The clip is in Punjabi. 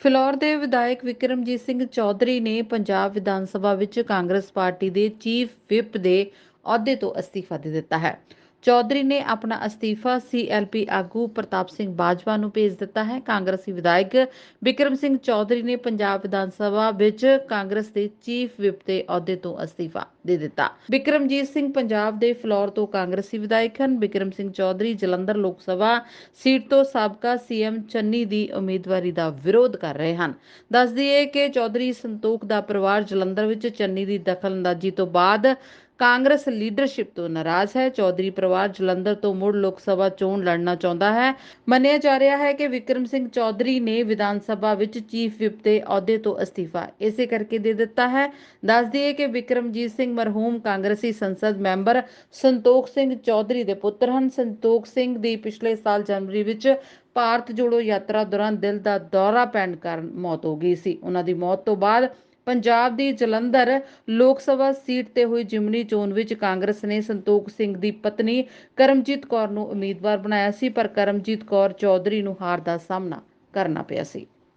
ਫਿਲੌਰ ਦੇ ਵਿਧਾਇਕ ਵਿਕਰਮਜੀਤ ਸਿੰਘ ਚੌਧਰੀ ਨੇ ਪੰਜਾਬ ਵਿਧਾਨ ਸਭਾ ਵਿੱਚ ਕਾਂਗਰਸ ਪਾਰਟੀ ਦੇ ਚੀਫ ਵਿਪ ਦੇ ਅਹੁਦੇ ਤੋਂ ਅਸਤੀਫਾ ਦੇ ਦਿੱਤਾ ਹੈ। ਚੌਧਰੀ ਨੇ ਆਪਣਾ ਅਸਤੀਫਾ ਸੀਐਲਪੀ ਆਗੂ ਪ੍ਰਤਾਪ ਸਿੰਘ ਬਾਜਵਾ ਨੂੰ ਭੇਜ ਦਿੱਤਾ ਹੈ। ਕਾਂਗਰਸੀ ਵਿਧਾਇਕ ਵਿਕਰਮ ਸਿੰਘ ਚੌਧਰੀ ਨੇ ਪੰਜਾਬ ਵਿਧਾਨ ਸਭਾ ਵਿੱਚ ਕਾਂਗਰਸ ਦੇ ਚੀਫ ਵਿਪ ਦੇ ਅਹੁਦੇ ਤੋਂ ਅਸਤੀਫਾ ਦੇ ਦਿੱਤਾ। ਵਿਕਰਮਜੀਤ ਸਿੰਘ ਪੰਜਾਬ ਦੇ ਫਲੋਰ ਤੋਂ ਕਾਂਗਰਸੀ ਵਿਧਾਇਕ ਹਨ। ਵਿਕਰਮ ਸਿੰਘ ਚੌਧਰੀ ਜਲੰਧਰ ਲੋਕ ਸਭਾ ਸੀਟ ਤੋਂ ਸਾਬਕਾ ਸੀਐਮ ਚੰਨੀ ਦੀ ਉਮੀਦਵਾਰੀ ਦਾ ਵਿਰੋਧ ਕਰ ਰਹੇ ਹਨ। ਦੱਸ ਦਈਏ ਕਿ ਚੌਧਰੀ ਸੰਤੋਖ ਦਾ ਪਰਿਵਾਰ ਜਲੰਧਰ ਵਿੱਚ ਚੰਨੀ ਦੀ ਦਖਲਅੰਦਾਜ਼ੀ ਤੋਂ ਬਾਅਦ ਕਾਂਗਰਸ ਲੀਡਰਸ਼ਿਪ ਤੋਂ ਨਾਰਾਜ਼ ਹੈ। ਚੌਧਰੀ ਪਰਿਵਾਰ ਜਲੰਧਰ ਤੋਂ ਮੁੜ ਲੋਕ ਸਭਾ ਚੋਣ ਲੜਨਾ ਚਾਹੁੰਦਾ ਹੈ। ਮੰਨਿਆ ਜਾ ਰਿਹਾ ਹੈ ਕਿ ਵਿਕਰਮ ਸਿੰਘ ਚੌਧਰੀ ਨੇ ਵਿਧਾਨ ਸਭਾ ਵਿੱਚ ਚੀਫ ਵਿਪ ਦੇ ਅਹੁਦੇ ਤੋਂ ਅਸਤੀਫਾ ਇਸੇ ਕਰਕੇ ਦੇ ਦਿੱਤਾ ਹੈ। ਦੱਸ ਦਈਏ ਕਿ ਵਿਕਰਮਜੀਤ ਸਿੰਘ ਮਰਹੂਮ ਕਾਂਗਰਸੀ ਸੰਸਦ ਮੈਂਬਰ ਸੰਤੋਖ ਸਿੰਘ ਚੌਧਰੀ ਦੇ ਪੁੱਤਰ ਹਨ। ਸੰਤੋਖ ਸਿੰਘ ਦੀ ਪਿਛਲੇ ਸਾਲ ਜਨਵਰੀ ਵਿੱਚ ਭਾਰਤ ਜੋੜੋ ਯਾਤਰਾ ਦੌਰਾਨ ਦਿਲ ਦਾ ਦੌਰਾ ਪੈਣ ਕਾਰਨ ਮੌਤ ਹੋ ਗਈ ਸੀ। ਉਹਨਾਂ ਦੀ ਮੌਤ ਤੋਂ ਬਾਅਦ ਪੰਜਾਬ ਦੀ ਜਲੰਧਰ ਲੋਕ ਸਭਾ ਸੀਟ ਤੇ ਹੋਈ ਜਿਮਨੀ ਚੋਣ ਵਿੱਚ ਕਾਂਗਰਸ ਨੇ ਸੰਤੋਖ ਸਿੰਘ ਦੀ ਪਤਨੀ ਕਰਮਜੀਤ ਕੌਰ ਨੂੰ ਉਮੀਦਵਾਰ ਬਣਾਇਆ ਸੀ, ਪਰ ਕਰਮਜੀਤ ਕੌਰ ਚੌਧਰੀ ਨੂੰ ਹਾਰ ਦਾ ਸਾਹਮਣਾ ਕਰਨਾ ਪਿਆ ਸੀ।